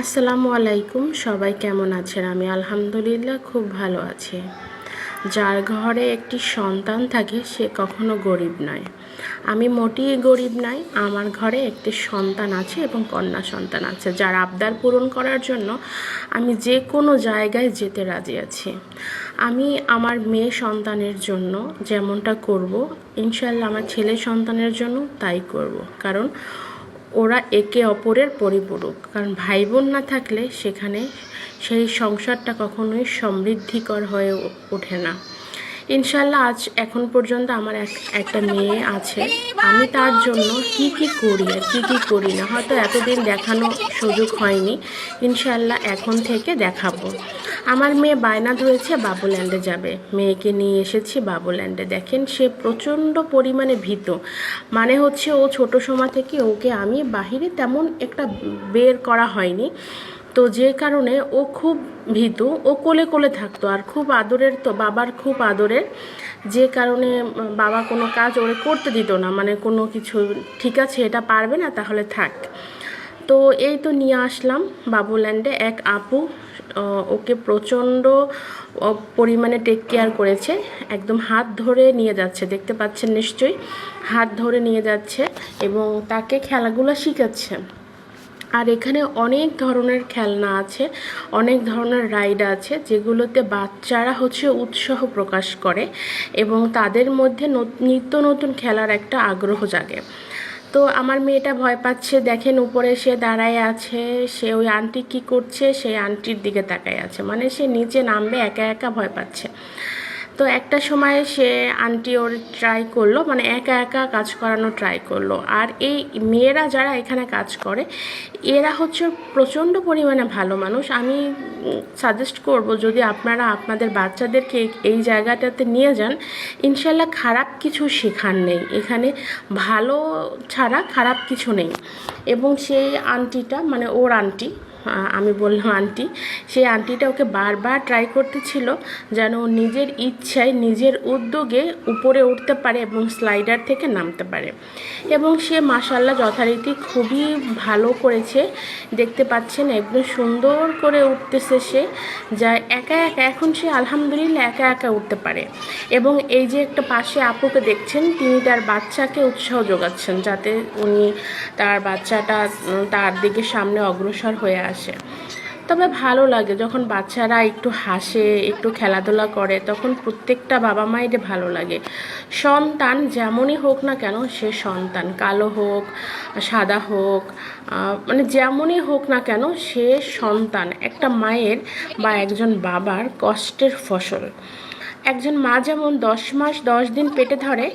আসসালামু আলাইকুম, সবাই কেমন আছেন? আমি আলহামদুলিল্লাহ খুব ভালো আছি। যার ঘরে একটি সন্তান থাকে, সে কখনো গরিব নয়। আমি মোটেই গরিব নাই, আমার ঘরে একটি সন্তান আছে এবং কন্যা সন্তান আছে, যার আবদার পূরণ করার জন্য আমি যে কোনো জায়গায় যেতে রাজি আছি। আমি আমার মেয়ে সন্তানের জন্য যেমনটা করব ইনশাল্লাহ আমার ছেলে সন্তানের জন্য তাই করব। কারণ ওরা একে অপরের পরিপূরক। কারণ ভাই বোন না থাকলে সেখানে সেই সংসারটা কখনোই সমৃদ্ধিকর হয়ে ওঠে না। ইনশাল্লাহ আজ এখন পর্যন্ত আমার এক একটা মেয়ে আছে। আমি তার জন্য কি কি করি আর কী কি করি না, হয়তো এতদিন দেখানো সুযোগ হয়নি। ইনশাল্লাহ এখন থেকে দেখাবো। আমার মেয়ে বায়না ধরেছে বাবুল্যান্ডে যাবে। মেয়েকে নিয়ে এসেছি বাবুল্যান্ডে। দেখেন, সে প্রচণ্ড পরিমাণে ভীত। মানে হচ্ছে ও ছোট সময় থেকে ওকে আমি বাহিরে তেমন একটা বের করা হয়নি। তো যে কারণে ও খুব ভীতু, ও কোলে কোলে থাকতো আর খুব আদরের তো, বাবার খুব আদরের। যে কারণে বাবা কোনো কাজ ওরে করতে দিত না মানে কোনো কিছু ঠিক আছে, এটা পারবে না, তাহলে থাক। তো এই তো নিয়ে আসলাম বাবুল্যান্ডে এক আপু ওকে প্রচণ্ড পরিমাণে টেক কেয়ার করেছে, একদম হাত ধরে নিয়ে যাচ্ছে, দেখতে পাচ্ছেন নিশ্চয়ই, হাত ধরে নিয়ে যাচ্ছে এবং তাকে খেলাগুলো শেখাচ্ছে। আর এখানে অনেক ধরনের খেলনা আছে, অনেক ধরনের রাইড আছে, যেগুলোতে বাচ্চারা হচ্ছে উৎসাহ প্রকাশ করে এবং তাদের মধ্যে নত- নিত্য নতুন খেলার একটা আগ্রহ জাগে। তো আমার মেয়েটা ভয় পাচ্ছে, দেখেন উপরে সে দাঁড়ায় আছে, সে ওই আন্টি কি করছে, সেই আন্টির দিকে তাকায় আছে মানে সে নিচে নামবে, একা একা ভয় পাচ্ছে। তো একটা সময় সে আন্টি ওর ট্রাই করল মানে একা একা কাজ করানো ট্রাই করল। আর এই মেয়েরা যারা এখানে কাজ করে, এরা হচ্ছে প্রচণ্ড পরিমাণে ভালো মানুষ। আমি সাজেস্ট করব, যদি আপনারা আপনাদের বাচ্চাদেরকে এই জায়গাটাতে নিয়ে যান, ইনশাল্লাহ খারাপ কিছু শেখার নেই। এখানে ভালো ছাড়া খারাপ কিছু নেই। এবং সেই আন্টিটা মানে ওর আন্টি আমি বললাম আন্টি। সেই আন্টিটা ওকে বারবার ট্রাই করতেছিল যেন ও নিজের ইচ্ছায়, নিজের উদ্যোগে উপরে উঠতে পারে এবং স্লাইডার থেকে নামতে পারে। এবং সে মাসাল্লাহ যথারীতি খুবই ভালো করেছে। দেখতে পাচ্ছেন একদম সুন্দর করে উঠতেছে সে, যা একা একা, এখন সে আলহামদুলিল্লাহ একা একা উঠতে পারে। এবং এই যে একটা পাশে আপুকে দেখছেন, তিনি তার বাচ্চাকে উৎসাহ যোগাচ্ছেন যাতে উনি তার বাচ্চাটা তার দিকে সামনে অগ্রসর হয়ে আসে তবে ভালো লাগে যখন বাচ্চারা একটু হাসে, একটু খেলাধুলা করে, তখন প্রত্যেকটা বাবা মায়ের ভালো লাগে। সন্তান যেমনই হোক না কেন, সে সন্তান। কালো হোক, সাদা হোক মানে যেমনই হোক না কেন, সে সন্তান। একটা মায়ের বা একজন বাবার কষ্টের ফসল। একজন মা যেমন দশ মাস, দশ দিন পেটে ধরে,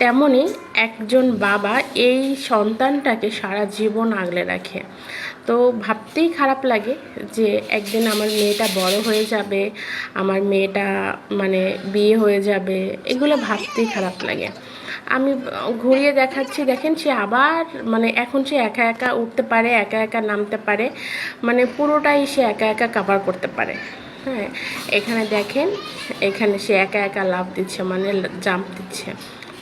তেমনি একজন বাবা এই সন্তানটাকে সারা জীবন আগলে রাখে। তো ভাবতেই খারাপ লাগে যে একদিন আমার মেয়েটা বড় হয়ে যাবে, আমার মেয়েটা মানে বিয়ে হয়ে যাবে, এগুলো ভাবতেই খারাপ লাগে। আমি ঘুরিয়ে দেখাচ্ছি, দেখেন সে আবার মানে এখন সে একা একা উঠতে পারে, একা একা নামতে পারে মানে পুরোটাই সে একা একা কাভার করতে পারে। হ্যাঁ এখানে দেখেন এখানে সে একা একা লাভ দিচ্ছে মানে জাম্প দিচ্ছে।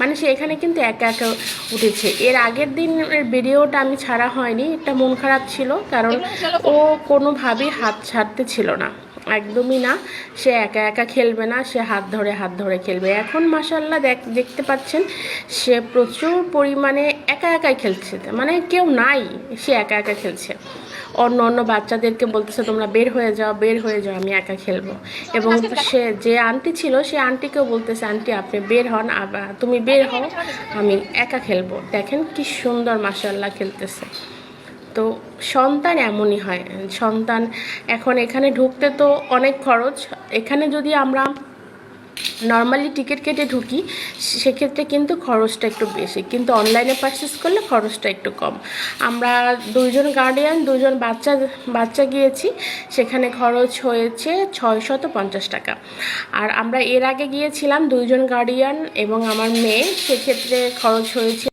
মানে সে এখানে কিন্তু একা একা উঠেছে। এর আগের দিনের ভিডিওটা আমি ছাড়া হয়নি এটা মন খারাপ ছিল কারণ ও কোনোভাবেই হাত ছাড়তে ছিল না। একদমই না সে একা একা খেলবে না সে হাত ধরে হাত ধরে খেলবে। এখন মাসাল্লাহ দেখ দেখতে পাচ্ছেন সে প্রচুর পরিমাণে একা একাই খেলছে। মানে কেউ নাই সে একা একা খেলছে। অন্য অন্য বাচ্চাদেরকে বলতেছে, তোমরা বের হয়ে যাও, বের হয়ে যাও, আমি একা খেলব। এবং সে, যে আন্টি ছিল, সে আন্টিকেও বলতেছে, আন্টি, আপনি বের হন তুমি বের হও, আমি একা খেলব। দেখেন কি সুন্দর মাসাল্লাহ খেলতেছে। তো সন্তান এমনই হয়। সন্তান এখন এখানে ঢুকতে তো অনেক খরচ। এখানে যদি আমরা নর্মালি টিকিট কেটে ঢুকি, সেক্ষেত্রে কিন্তু খরচটা একটু বেশি। কিন্তু অনলাইনে পারচেস করলে খরচটা একটু কম। আমরা দুইজন গার্ডিয়ান দুজন বাচ্চা বাচ্চা গিয়েছি, সেখানে খরচ হয়েছে ছয়শত পঞ্চাশ টাকা। আর আমরা এর আগে গিয়েছিলাম দুইজন গার্ডিয়ান এবং আমার মেয়ে, সেক্ষেত্রে খরচ হয়েছে